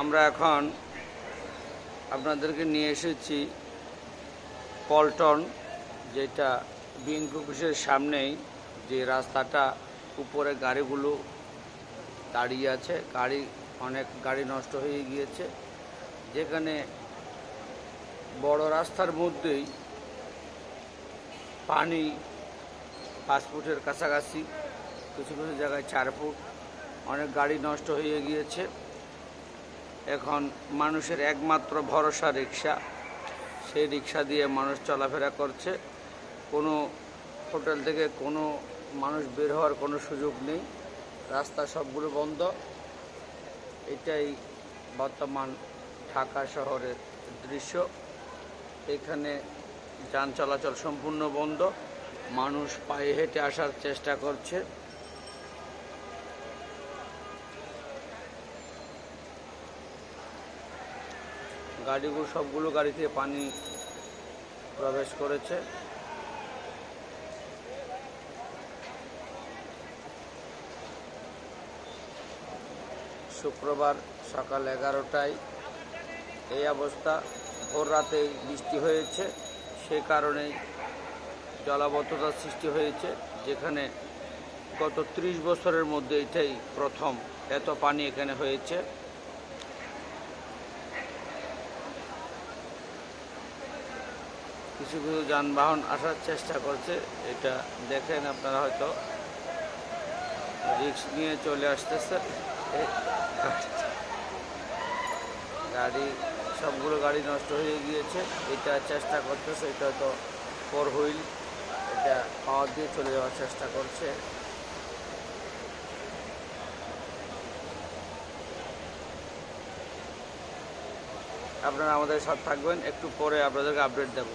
আমরা এখন আপনাদেরকে নিয়ে এসেছি পল্টন, যেটা বিএনপি অফিসের সামনেই যে রাস্তাটা, উপরে গাড়িগুলো দাঁড়িয়ে আছে। গাড়ি, অনেক গাড়ি নষ্ট হয়ে গিয়েছে। যেখানে বড় রাস্তার মধ্যেই পানি পাঁচ ফুটের কাছাকাছি, কিছু কিছু জায়গায় চার ফুট, অনেক গাড়ি নষ্ট হয়ে গিয়েছে। এখন মানুষের একমাত্র ভরসা রিক্সা। সেই রিক্সা দিয়ে মানুষ চলাফেরা করছে। কোনো হোটেল থেকে কোনো মানুষ বের হওয়ার কোনো সুযোগ নেই। রাস্তা সবগুলো বন্ধ। এটাই বর্তমান ঢাকা শহরের দৃশ্য। এখানে যান চলাচল সম্পূর্ণ বন্ধ। মানুষ পায়ে হেঁটে আসার চেষ্টা করছে। গাড়িগুলো, সবগুলো গাড়িতে পানি প্রবেশ করেছে। শুক্রবার সকাল এগারোটায় এই অবস্থা। ভোর রাতেই বৃষ্টি হয়েছে, সে কারণেই জলাবদ্ধতার সৃষ্টি হয়েছে, যেখানে গত ত্রিশ বছরের মধ্যে এটাই প্রথম এত পানি এখানে হয়েছে। কিছু কিছু যানবাহন আসার চেষ্টা করছে, এটা দেখেন আপনারা হয়তো। রিক্স নিয়ে চলে আসতেছে। গাড়ি, সবগুলো গাড়ি নষ্ট হয়ে গিয়েছে। এটা চেষ্টা করতেছে, এটা হয়তো ফোর হুইল এটা পাওয়ার দিয়ে চলে যাওয়ার চেষ্টা করছে। আপনারা আমাদের সাথে থাকবেন, একটু পরে আপনাদেরকে আপডেট দেবো।